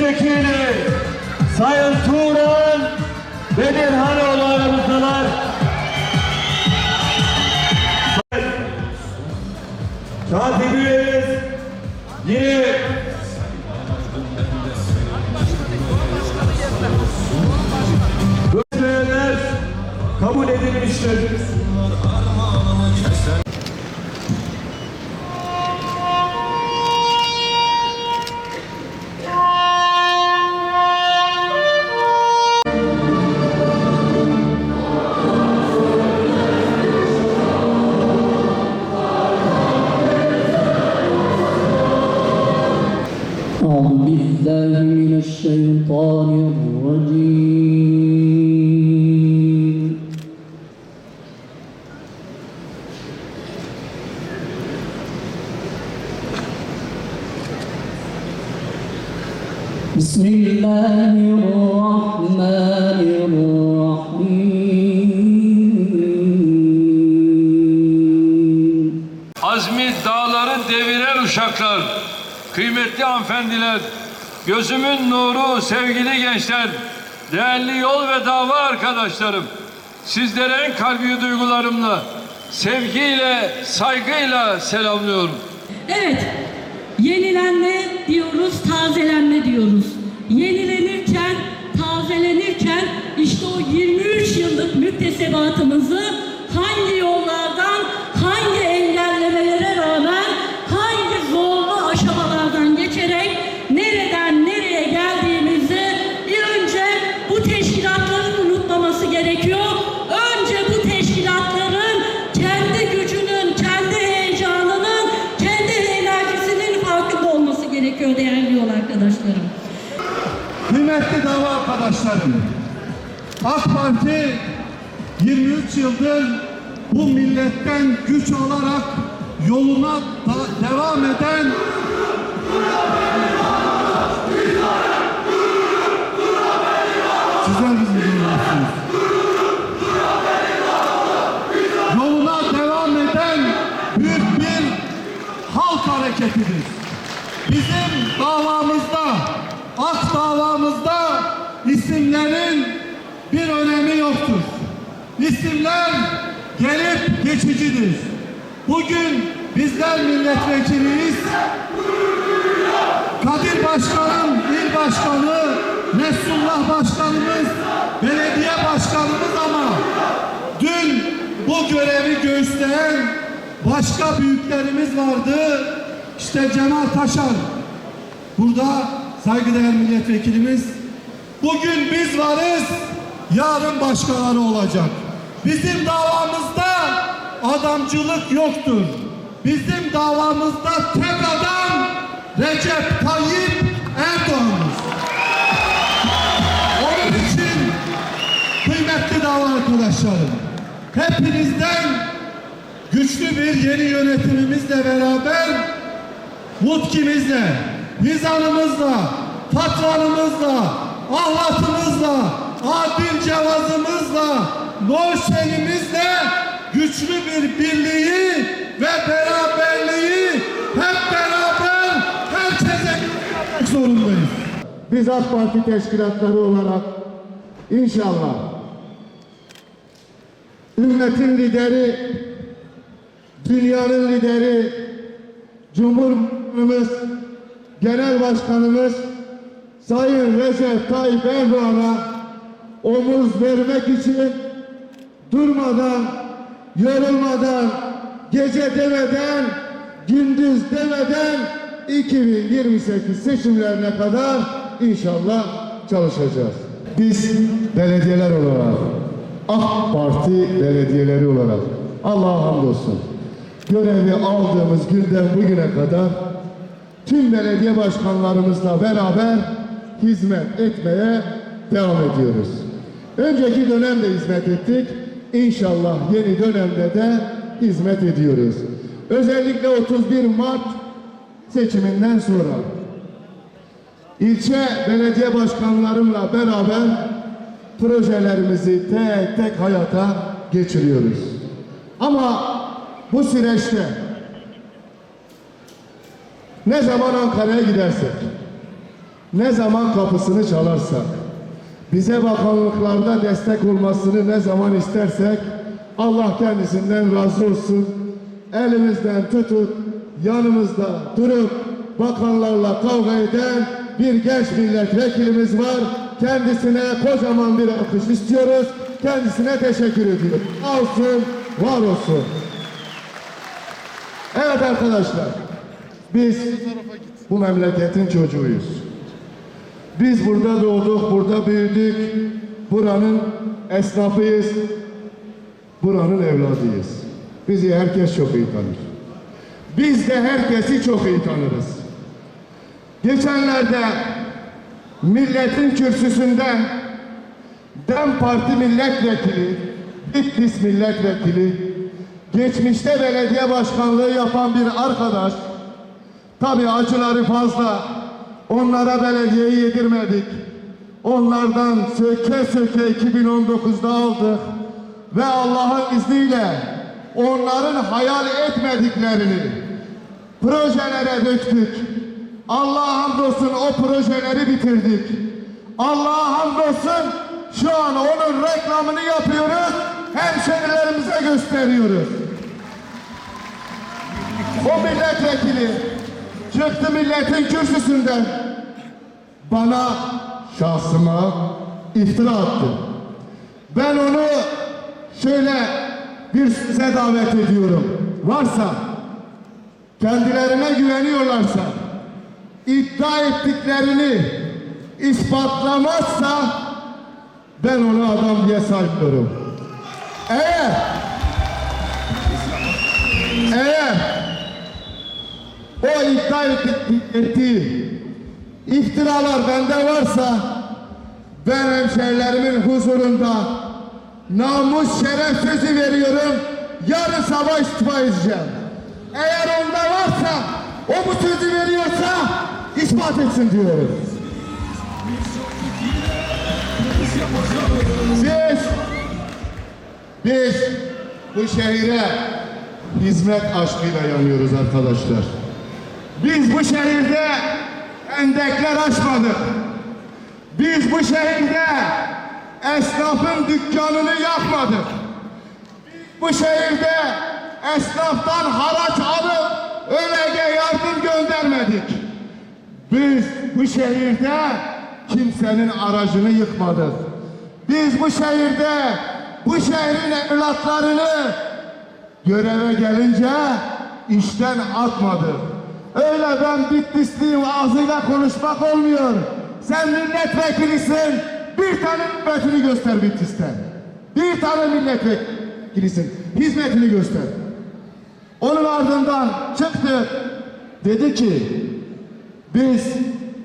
Milletvekili Sayın Turan Bedirhanoğlu aramızdalar. Katip üyemiz yine kabul edilmiştir. الشيطان الرجيم بسم الله الرحمن الرحيم Azmi dağları deviren uşaklar, kıymetli hanımefendiler, gözümün nuru sevgili gençler, değerli yol ve dava arkadaşlarım, sizlere en kalbi duygularımla, sevgiyle, saygıyla selamlıyorum. Evet, yenilenme diyoruz, tazelenme diyoruz. Yenilenirken, tazelenirken işte o 23 yıllık müktesebatımızı Kıymetli dava arkadaşlarım, AK Parti 23 yıldır bu milletten güç alarak yoluna da- devam eden Sizler bizi dinliyorsunuz. Yoluna devam eden büyük bir halk hareketidir. Bizim davamızda, ak davamızda isimlerin bir önemi yoktur. İsimler gelip geçicidir. Bugün bizler milletvekiliyiz. Kadir Başkanım, il başkanı, Resulullah Başkanımız, belediye başkanımız ama dün bu görevi göğüsleyen başka büyüklerimiz vardı. İşte Cemal Taşan, burada saygıdeğer milletvekilimiz. Bugün biz varız, yarın başkaları olacak. Bizim davamızda adamcılık yoktur. Bizim davamızda tek adam Recep Tayyip Erdoğan'dır. Onun için kıymetli dava arkadaşlarım, hepinizden güçlü bir yeni yönetimimizle beraber mutkimizle, nizamımızla, patronumuzla, ahlatımızla, adil cevazımızla, norşelimizle güçlü bir birliği ve beraberliği hep beraber herkese zorundayız. Biz AK Parti teşkilatları olarak inşallah ümmetin lideri, dünyanın lideri, Cumhurbaşkanımız, Genel Başkanımız Sayın Recep Tayyip Erdoğan'a omuz vermek için durmadan, yorulmadan, gece demeden, gündüz demeden 2028 seçimlerine kadar inşallah çalışacağız. Biz belediyeler olarak, AK Parti belediyeleri olarak Allah'a hamdolsun. Görevi aldığımız günden bugüne kadar tüm belediye başkanlarımızla beraber hizmet etmeye devam ediyoruz. Önceki dönemde hizmet ettik. İnşallah yeni dönemde de hizmet ediyoruz. Özellikle 31 Mart seçiminden sonra ilçe belediye başkanlarımla beraber projelerimizi tek tek hayata geçiriyoruz. Ama bu süreçte ne zaman Ankara'ya gidersek, ne zaman kapısını çalarsak, bize bakanlıklarda destek olmasını ne zaman istersek Allah kendisinden razı olsun. Elimizden tutup yanımızda durup bakanlarla kavga eden bir genç milletvekilimiz var. Kendisine kocaman bir alkış istiyoruz. Kendisine teşekkür ediyoruz. Olsun, var olsun. Evet arkadaşlar, biz bu memleketin çocuğuyuz. Biz burada doğduk, burada büyüdük. Buranın esnafıyız. Buranın evladıyız. Bizi herkes çok iyi tanır. Biz de herkesi çok iyi tanırız. Geçenlerde milletin kürsüsünden DEM Parti milletvekili, Bitlis milletvekili, geçmişte belediye başkanlığı yapan bir arkadaş, tabi acıları fazla, onlara belediyeyi yedirmedik. Onlardan söke söke 2019'da aldık ve Allah'ın izniyle onların hayal etmediklerini projelere döktük. Allah'a hamdolsun o projeleri bitirdik. Allah'a hamdolsun şu an onun reklamını yapıyoruz. Hemşerilerimize gösteriyoruz. O milletvekili çıktı milletin kürsüsünden bana şahsıma iftira attı. Ben onu şöyle bir size davet ediyorum. Varsa kendilerine güveniyorlarsa iddia ettiklerini ispatlamazsa ben onu adam diye saymıyorum. Eğer eğer o iddia etti- ettiği iftiralar bende varsa ben hemşerilerimin huzurunda namus şeref sözü veriyorum. Yarın sabah istifa edeceğim. Eğer onda varsa o bu sözü veriyorsa ispat etsin diyorum. Biz biz bu şehire hizmet aşkıyla yanıyoruz arkadaşlar. Biz bu şehirde endekler açmadık. Biz bu şehirde esnafın dükkanını yakmadık. Biz bu şehirde esnaftan haraç alıp ölege yardım göndermedik. Biz bu şehirde kimsenin aracını yıkmadık. Biz bu şehirde bu şehrin evlatlarını göreve gelince işten atmadık. Öyle ben Bitlisliyim ağzıyla konuşmak olmuyor. Sen milletvekilisin. Bir tane hizmetini göster Bitlis'ten. Bir tane milletvekilisin. Hizmetini göster. Onun ardından çıktı. Dedi ki biz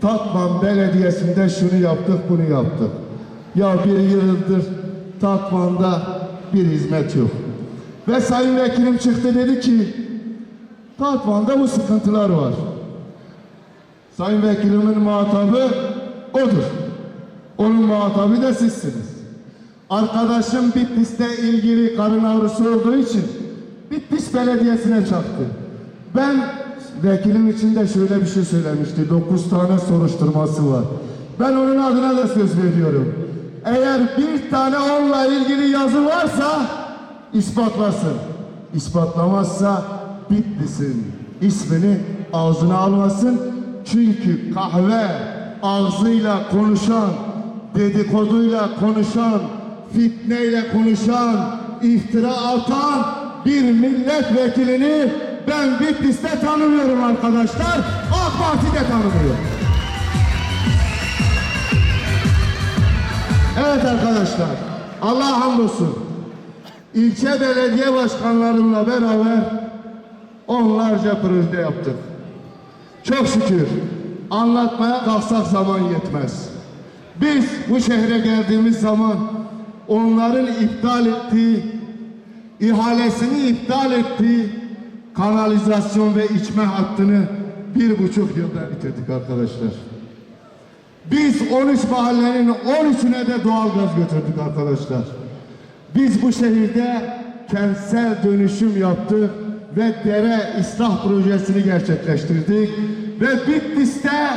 Tatvan Belediyesi'nde şunu yaptık bunu yaptık. Ya bir yıldır Tatvan'da bir hizmet yok. Ve Sayın Vekilim çıktı dedi ki Tatvan'da bu sıkıntılar var. Sayın Vekilimin muhatabı odur. Onun muhatabı da sizsiniz. Arkadaşım Bitlis'te ilgili karın ağrısı olduğu için Bitlis Belediyesi'ne çaktı. Ben vekilim için de şöyle bir şey söylemişti. Dokuz tane soruşturması var. Ben onun adına da söz veriyorum. Eğer bir tane onunla ilgili yazı varsa ispatlasın. İspatlamazsa Bitlis'in ismini ağzına almasın. Çünkü kahve ağzıyla konuşan, dedikoduyla konuşan, fitneyle konuşan, iftira atan bir milletvekilini ben Bitlis'te tanımıyorum arkadaşlar. AK Parti'de tanımıyor. Evet arkadaşlar, Allah hamdolsun. İlçe belediye başkanlarımla beraber onlarca proje yaptık. Çok şükür anlatmaya kalksak zaman yetmez. Biz bu şehre geldiğimiz zaman onların iptal ettiği, ihalesini iptal ettiği kanalizasyon ve içme hattını bir buçuk yılda bitirdik arkadaşlar. Biz 13 mahallenin 13'üne de doğalgaz götürdük arkadaşlar. Biz bu şehirde kentsel dönüşüm yaptık ve dere ıslah projesini gerçekleştirdik ve Bitlis'te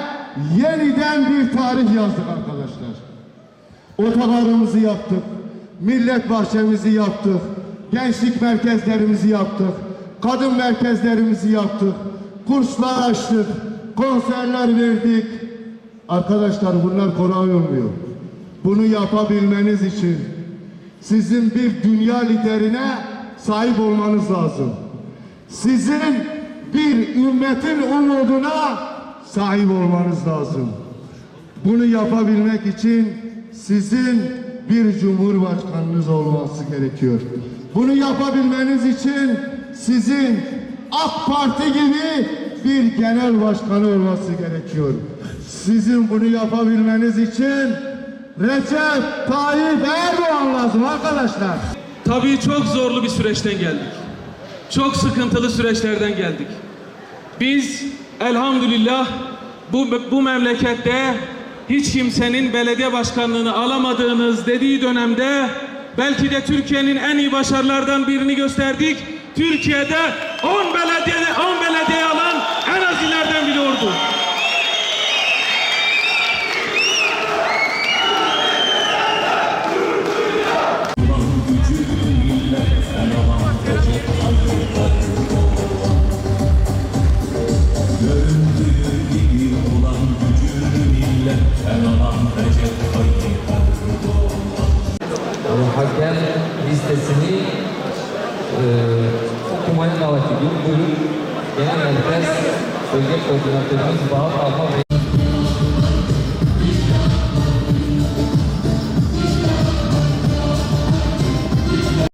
yeniden bir tarih yazdık arkadaşlar. Otogarımızı yaptık, millet bahçemizi yaptık, gençlik merkezlerimizi yaptık, kadın merkezlerimizi yaptık, kurslar açtık, konserler verdik. Arkadaşlar bunlar kolay olmuyor. Bunu yapabilmeniz için sizin bir dünya liderine sahip olmanız lazım. Sizin bir ümmetin umuduna sahip olmanız lazım. Bunu yapabilmek için sizin bir cumhurbaşkanınız olması gerekiyor. Bunu yapabilmeniz için sizin AK Parti gibi bir genel başkanı olması gerekiyor. Sizin bunu yapabilmeniz için Recep Tayyip Erdoğan lazım arkadaşlar. Tabii çok zorlu bir süreçten geldik. Çok sıkıntılı süreçlerden geldik. Biz elhamdülillah bu, bu memlekette hiç kimsenin belediye başkanlığını alamadığınız dediği dönemde belki de Türkiye'nin en iyi başarılardan birini gösterdik. Türkiye'de 10 belediyede 10 belediye alan en az ilerden biri oldu.